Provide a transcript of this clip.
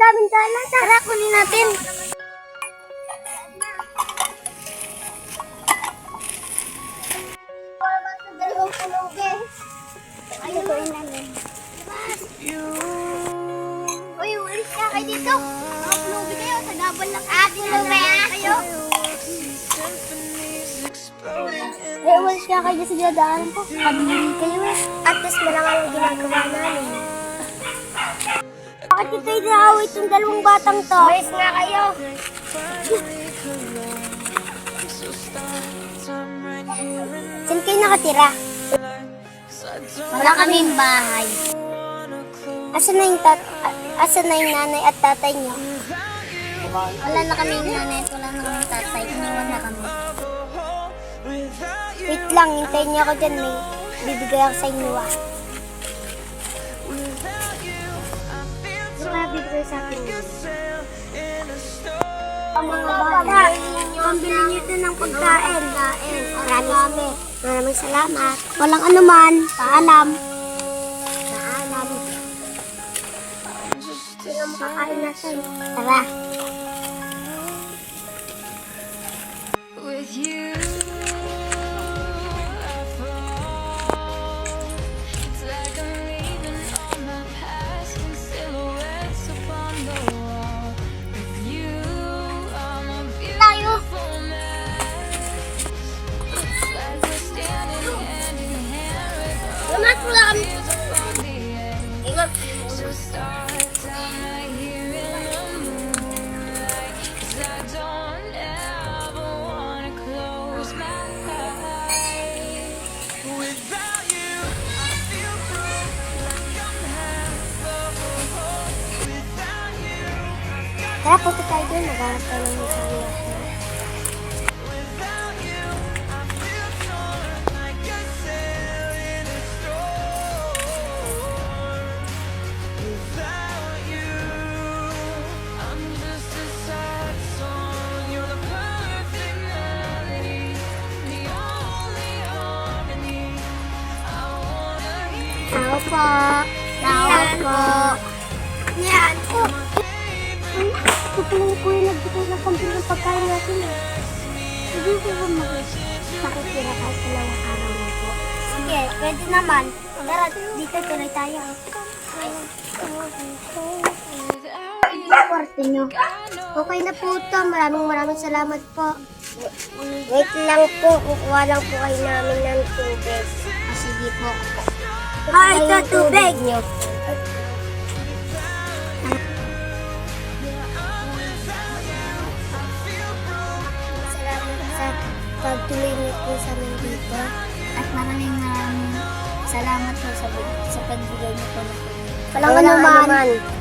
dala. Tara, kunin natin. Ayun ko namin. Uy, ulis ka kayo dito. Mga pulubi kayo. Sa gabal lang. Ah, ah. Kayo. Eh, ulis ka kayo sa dinadaan ko. Kabili kayo. At least malangan ang ginagawa namin. Bakit ito inaaway itong dalawang batang to? Ulis nga kayo. Saan kayo nakatira? Wala kaming bahay. Asan na yung tat asan na yung nanay at tatay niyo? Wala na kaming nanay at wala na kaming tatay. Iniwan na kami. Wait lang, hintayin niyo ako dyan. May bibigay ako sa inyo ah. Sa akin? Ang mga bata, pambili niyo ito ng. Pagkain. Maraming, maraming salamat. Walang anuman. Paalam. Paalam. Sino makakain natin? Tara. Tara, punta tayo doon. Naghanap tayo ng isang Tao po. Tao po. Yan. Oh. Ito po yung nagbigay ng pambili ng pagkain natin eh. Hindi ko ba makikira kahit dalawang araw na po? Sige, pwede naman. Tara, dito tuloy tayo. Kwarto nyo. Okay na po ito. Maraming maraming salamat po. Wait lang po. Kukuha lang po kayo namin ng tubig. Sige po. Ah, ito tubig. Nyo. Salamat sa pagtuloy niyo po sa amin dito. At maraming maraming salamat po sa, sa pagbigay niyo po na tubig. Walang anuman.